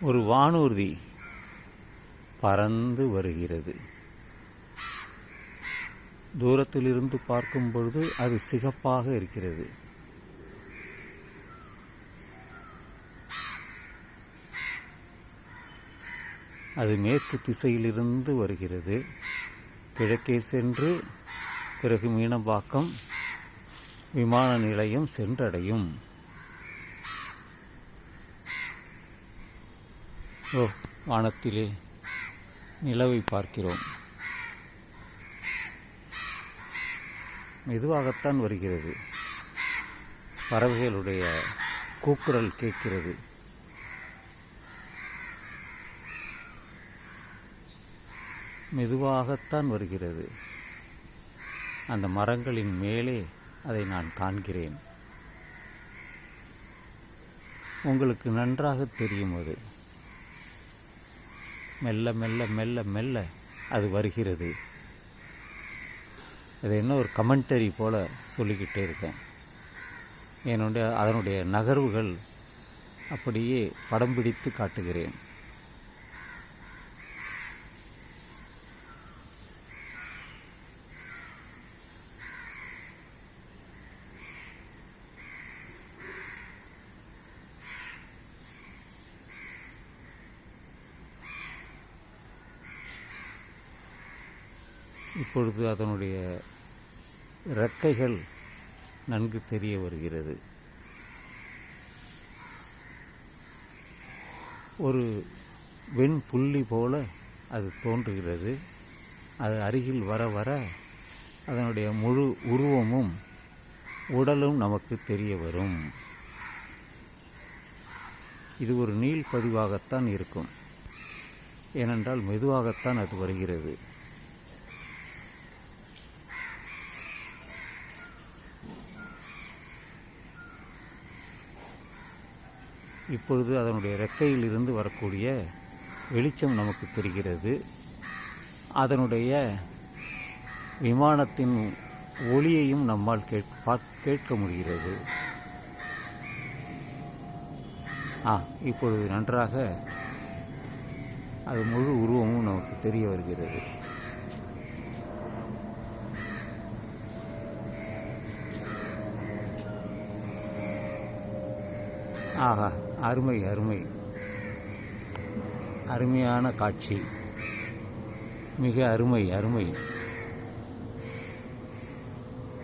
ஒரு வானூர்தி பறந்து வருகிறது. தூரத்திலிருந்து பார்க்கும் பொழுது அது சிகப்பாக இருக்கிறது. அது மேற்கு திசையிலிருந்து வருகிறது. கிழக்கே சென்று பிறகு மீனம்பாக்கம் விமான நிலையம் சென்றடையும். ஓ வானத்திலே நிலவை பார்க்கிறோம். மெதுவாகத்தான் வருகிறது. பறவைகளுடைய கூக்குரல் கேட்கிறது. மெதுவாகத்தான் வருகிறது. அந்த மரங்களின் மேலே அதை நான் காண்கிறேன். உங்களுக்கு நன்றாக தெரியும் அது. மெல்ல மெல்ல மெல்ல மெல்ல அது வருகிறது. அது என்ன ஒரு கமெண்டரி போல் சொல்லிக்கிட்டே இருக்கேன். என்னுடைய அதனுடைய நகர்வுகள் அப்படியே படம் பிடித்து காட்டுகிறேன். இப்பொழுது அதனுடைய இறக்கைகள் நன்கு தெரிய வருகிறது. ஒரு வெண் புள்ளி போல அது தோன்றுகிறது. அது அருகில் வர வர அதனுடைய முழு உருவமும் உடலும் நமக்கு தெரிய வரும். இது ஒரு நீள் பதிவாகத்தான் இருக்கும். ஏனென்றால் மெதுவாகத்தான் அது வருகிறது. இப்பொழுது அதனுடைய ரெக்கையில் இருந்து வரக்கூடிய வெளிச்சம் நமக்கு தெரிகிறது. அதனுடைய விமானத்தின் ஒளியையும் நம்மால் கேட் கேட்க முடிகிறது. ஆ இப்பொழுது நன்றாக அது முழு உருவமும் நமக்கு தெரிய வருகிறது. ஆஹா அருமை அருமை. அருமையான காட்சி. மிக அருமை அருமை.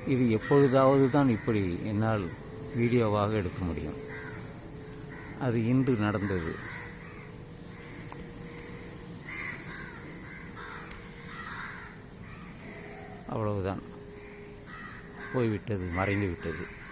இது எப்பொழுதாவது தான் இப்படி என்னால் வீடியோவாக எடுக்க முடியும். அது இன்று நடந்தது. அவ்வளவுதான். போய்விட்டது மறைந்து விட்டது